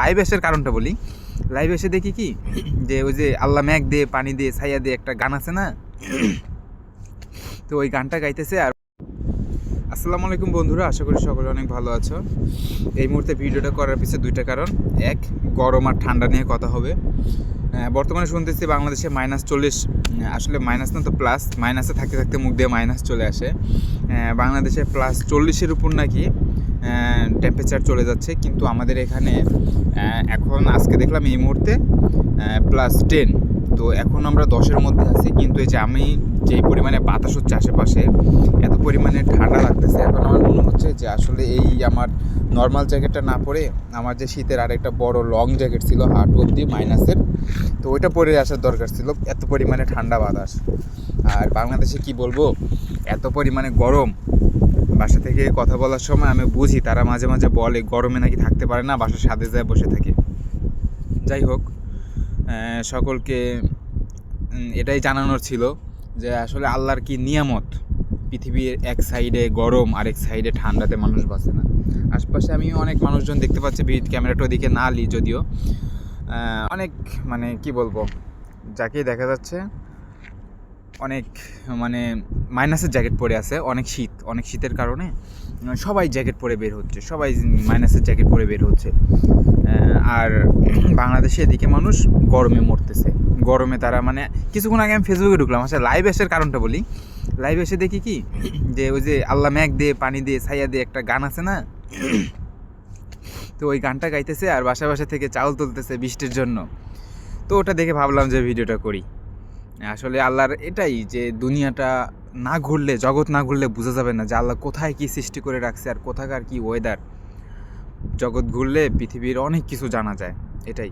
Live এসের কারণটা বলি। লাইভ এসে দেখি কি? যে ওই যে আল্লাহ ম্যাগ দিয়ে, পানি দিয়ে ছাইয়া দিয়ে একটা গান আছে না? তো ওই গানটা গাইতেছে আর আসসালামু আলাইকুম বন্ধুরা, আশা করি সকলে অনেক ভালো আছো। এই মুহূর্তে ভিডিওটা করার পিছনে দুইটা কারণ। এক, গরম আর ঠান্ডা নিয়ে কথা হবে। বর্তমানে শুনতেছি বাংলাদেশে মাইনাস চল্লিশ। আসলে মাইনাস না তো প্লাস মাইনাসে থাকতে থাকতে মুখ দিয়ে মাইনাস চলে আসে। বাংলাদেশে প্লাস চল্লিশের উপর নাকি টেম্পারেচার চলে যাচ্ছে। কিন্তু আমাদের এখানে এখন আজকে দেখলাম এই মুহূর্তে প্লাস টেন তো এখন আমরা দশের মধ্যে আছি। কিন্তু এই যে আমি যেই পরিমাণে বাতাস হচ্ছে আশেপাশে, এত পরিমাণে ঠান্ডা লাগতেছে। এখন আমার মনে হচ্ছে যে আসলে এই আমার নর্মাল জ্যাকেটটা না পরে আমার যে শীতের আরেকটা বড় লং জ্যাকেট ছিল হাট অব্দি মাইনাসের তো ওইটা পরে আসার দরকার ছিল। এত পরিমাণে ঠান্ডা বাতাস। আর বাংলাদেশে কি বলব, এত পরিমাণে গরম বাসা থেকে কথা বলার সময় আমি বুঝি তারা মাঝে মাঝে বলে, গরমে নাকি থাকতে পারে না, বাসার সাথে যায় বসে থাকে। যাই হোক সকলকে এটাই জানানোর ছিল যে আসলে আল্লাহর কি নিয়ামত? পৃথিবীর এক সাইডে গরম আর এক সাইডে ঠান্ডাতে মানুষ বাঁচে না। আশপাশে আমি অনেক মানুষজন দেখতে পাচ্ছি, ভিড ক্যামেরাটা ওদিকে না লি যদিও। অনেক মানে কি বলব, যাকেই দেখা যাচ্ছে অনেক মানে মাইনাসের জ্যাকেট পরে আছে, অনেক শীত, অনেক শীতের কারণে সবাই জ্যাকেট পরে বের হচ্ছে, সবাই মাইনাসের জ্যাকেট পরে বের হচ্ছে। আর বাংলাদেশে এদিকে মানুষ গরমে মরতেছে। গরমে তারা মানে কিছুক্ষণ আগে আমি ফেসবুকে ঢুকলাম আচ্ছা লাইভ এসের কারণটা বলি। লাইভ এসে দেখি কি, যে ওই যে আল্লাহ ম্যাক দিয়ে, পানি দিয়ে ছাইয়া দিয়ে একটা গান আছে না? তো ওই গানটা গাইতেছে আর বাসা বাসা থেকে চাউল তুলতেছে বৃষ্টির জন্য। তো ওটা দেখে ভাবলাম যে ভিডিওটা করি। আসলে আল্লাহর এটাই যে দুনিয়াটা না ঘুরলে, জগৎ না ঘুরলে বোঝা যাবে না যে আল্লাহ কোথায় কী সৃষ্টি করে রাখছে আর কোথাকার কী ওয়েদার জগৎ ঘুরলে পৃথিবীর অনেক কিছু জানা যায়, এটাই।